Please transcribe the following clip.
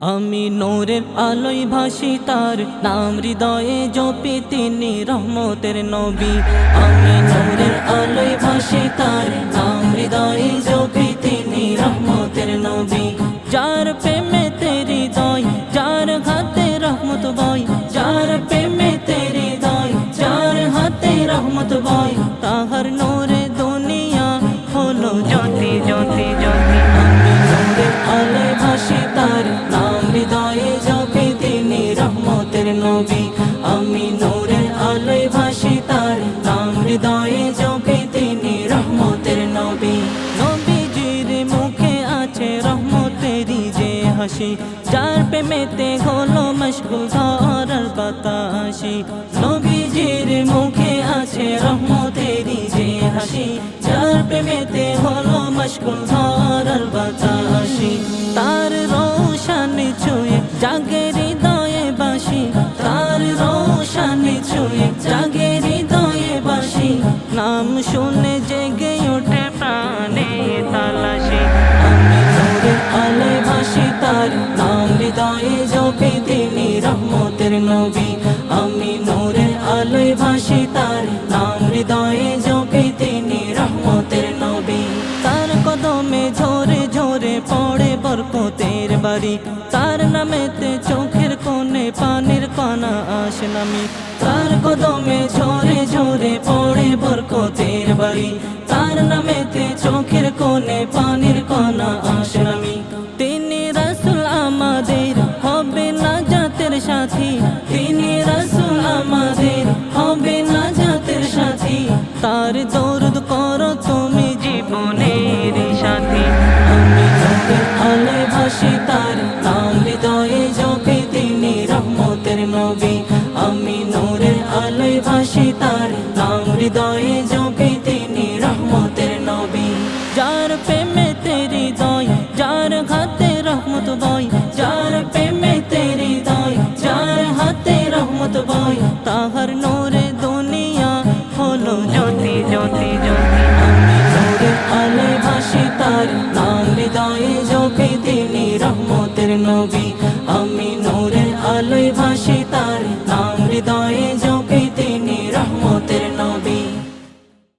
আমি নোরের আলোয় ভাসি, তার নাম হৃদয়ে জপি, তিনি রহমতের নবী। আমি নোরের আলোয় ভাসি, তার নবী আমি আলোয় ভাসি তার নাম, হৃদয়ে তিনি রহমতের নবী। নবীজির মুখে আছে রহমতেরই যে হাসি, যার প্রেমেতে হলো মশগুল ধরার বাতাসি। নবীজির মুখে আছে রহমতেরই যে হাসি, যার প্রেমেতে হলো মশগুল বাতাসি। তার রোশানি ছুঁয়ে জাগে তার নাম হৃদয়ে জপি তিনি রহমতের নবী। আমি নূরের আলোয় ভাসি, তার নাম হৃদয়ে জপি তিনি রহমতের নবী। তার কদমে ঝরে ঝরে পড়ে বরকতের বাড়ি। তার নামেতে চোখের কোণে পানির কানা আস নামি। তার কদমে ঝরে ঝরে পড়ে বরকতের বাড়ি। তার নামেতে চোখের কোণে পানির কানা আস নামি। সাথী তিনি রাসুল আমাদের হবে না জাতের সাথী। তার দৌড় করো তুমি জীবনের সাথী। আমি নূরের আলোয় ভাসি তার নাম হৃদয়ে জপে তিনি রহমতের নবী। আমি নূরের আলোয় ভাসি তার নাম হৃদয়ে বয় তাহার নোরে দুনিয়া হলো জ্যোতি জ্যোতি জ্যোতি। আমি নোরে আলোয় ভাসি তার নাম হৃদয়ে জপি তিনি রহমতের নবী। আমি নোরে আলে ভাসি